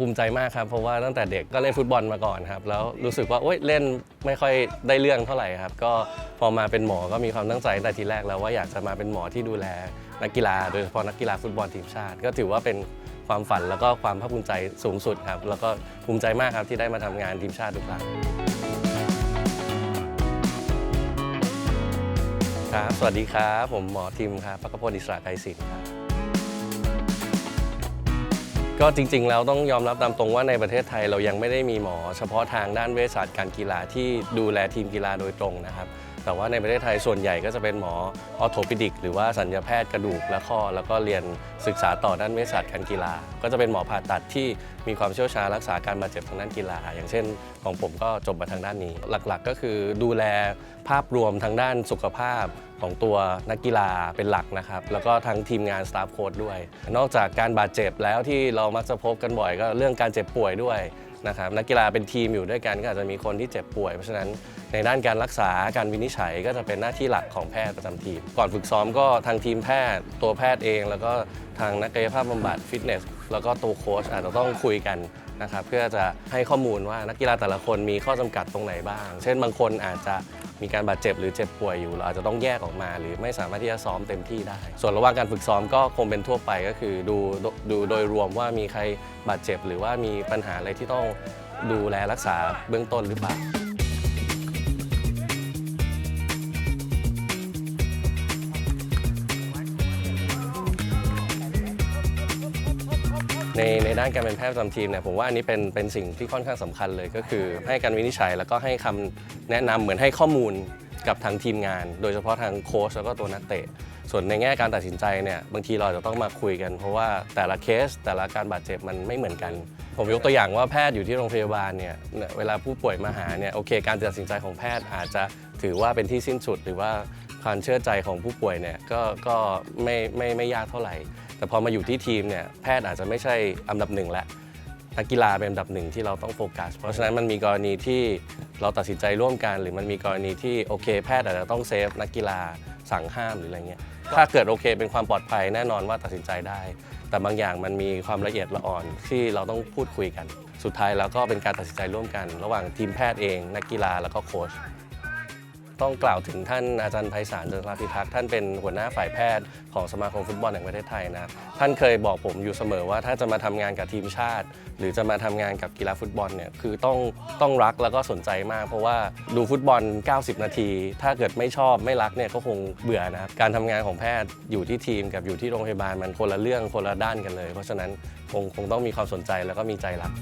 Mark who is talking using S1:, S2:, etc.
S1: ภูมิใจมากครับ เพราะว่าตั้งแต่เด็กก็เล่นฟุตบอลมาก่อนครับ แล้วรู้สึกว่าโอ๊ยเล่นไม่ค่อยได้เรื่องเท่าไหร่ครับ ก็พอมาเป็นหมอก็มีความตั้งใจตั้งแต่ทีแรกแล้วว่าอยากจะมาเป็นหมอที่ดูแลนักกีฬาโดยเฉพาะนักกีฬาฟุตบอลทีมชาติ ก็ถือว่าเป็นความฝันแล้วก็ความภาคภูมิใจสูงสุดครับ แล้วก็ภูมิใจมากครับที่ได้มาทำงานทีมชาติทุกครั้งครับ สวัสดีครับ ผมหมอทิมครับพักพลอิสระไกรศิลป์ครับ ก็จริง ๆ แล้วต้องยอมรับตามตรงว่าในประเทศไทยเรายังไม่ได้มีหมอ เฉพาะทางด้านเวชศาสตร์การกีฬาที่ดูแลทีมกีฬาโดยตรงนะครับ แต่ว่าในประเทศไทยส่วนใหญ่ก็จะเป็นหมอออโทปิดิก หรือว่าสัญญาแพทย์กระดูกและข้อ แล้วก็เรียนศึกษาต่อด้านเวชศาสตร์การกีฬา ก็จะเป็นหมอผ่าตัดที่มีความเชี่ยวชาญรักษาการบาดเจ็บทางด้านกีฬา อย่างเช่น ของผมก็จบมาทางด้านนี้ หลักๆ ก็คือดูแลภาพรวมทางด้านสุขภาพของตัวนักกีฬาเป็นหลักนะครับ แล้วก็ทั้งทีมงานสตาฟโค้ดด้วย นอกจากการบาดเจ็บแล้วที่เรามักจะพบกันบ่อยก็เรื่องการเจ็บป่วยด้วย นะครับนักกีฬาเป็นทีมอยู่ด้วยกันก็อาจจะมีคนที่เจ็บป่วย เพราะฉะนั้นในด้านการรักษาการวินิจฉัยก็จะเป็นหน้าที่หลักของแพทย์ประจำทีม ก่อนฝึกซ้อมก็ทางทีมแพทย์ ตัวแพทย์เอง แล้วก็ทางนักกายภาพบำบัดฟิตเนสแล้วก็ตัวโค้ชอาจจะต้องคุยกันนะครับเพื่อจะให้ข้อมูลว่านักกีฬาแต่ละคนมีข้อจำกัดตรงไหนบ้าง เช่นบางคนอาจจะ มีการบาดเจ็บหรือเจ็บป่วยอยู่เราอาจจะต้องแยกออกมา หรือไม่สามารถที่จะซ้อมเต็มที่ได้ ส่วนระหว่างการฝึกซ้อมก็คงเป็นทั่วไปก็คือดูดูโดยรวมว่ามีใครบาดเจ็บ หรือว่ามีปัญหาอะไรที่ต้องดูแลรักษาเบื้องต้นหรือเปล่า ในในด้านการเป็นแพทย์ประจำทีมเนี่ยผมว่าอันนี้เป็นเป็นสิ่งที่ค่อนข้างสำคัญเลยก็คือ ให้การวินิจฉัยแล้วก็ให้คำแนะนำเหมือนให้ข้อมูลกับทางทีมงาน โดยเฉพาะทางโค้ชแล้วก็ตัวนักเตะ ส่วนในแง่การตัดสินใจเนี่ยบางทีเราอาจจะต้องมาคุยกัน เพราะว่าแต่ละเคสแต่ละการบาดเจ็บมันไม่เหมือนกัน ผมยกตัวอย่างว่าแพทย์อยู่ที่โรงพยาบาลเนี่ยเวลาผู้ป่วยมาหาเนี่ยโอเค การตัดสินใจของแพทย์อาจจะถือว่าเป็นที่สิ้นสุดหรือว่า ความเชื่อใจของผู้ป่วยเนี่ยก็ก็ไม่ไม่ไม่ยากเท่าไหร่ แต่พอมาอยู่ที่ทีมเนี่ยแพทย์อาจจะไม่ใช่อันดับหนึ่งแล้วนักกีฬาเป็นอันดับหนึ่งที่เราต้องโฟกัส เพราะฉะนั้นมันมีกรณีที่เราตัดสินใจร่วมกัน หรือมันมีกรณีที่โอเค แพทย์อาจจะต้องเซฟนักกีฬาสั่งห้ามหรืออะไรเงี้ยถ้าเกิดโอเค เป็นความปลอดภัยแน่นอนว่าตัดสินใจได้ แต่บางอย่างมันมีความละเอียดละอ่อนที่เราต้องพูดคุยกัน สุดท้ายแล้วก็เป็นการตัดสินใจร่วมกัน ระหว่างทีมแพทย์เอง นักกีฬาแล้วก็โค้ช ต้องกล่าวถึงท่านอาจารย์ไพศาลเจริญรัตน์พิทักษ์ท่านเป็นหัวหน้าฝ่ายแพทย์ของสมาคมฟุตบอลแห่งประเทศไทยนะท่านเคยบอกผมอยู่เสมอว่าถ้าจะมาทำงานกับทีมชาติ หรือจะมาทำงานกับกีฬาฟุตบอลเนี่ยคือต้องต้องรักแล้วก็สนใจมาก เพราะว่าดูฟุตบอล 90 นาที ถ้าเกิดไม่ชอบไม่รักเนี่ยก็คงเบื่อนะครับการทำงานของแพทย์อยู่ที่ทีมกับอยู่ที่โรงพยาบาลมันคนละเรื่องคนละด้านกันเลย เพราะฉะนั้นคงคงต้องมีความสนใจแล้วก็มีใจรัก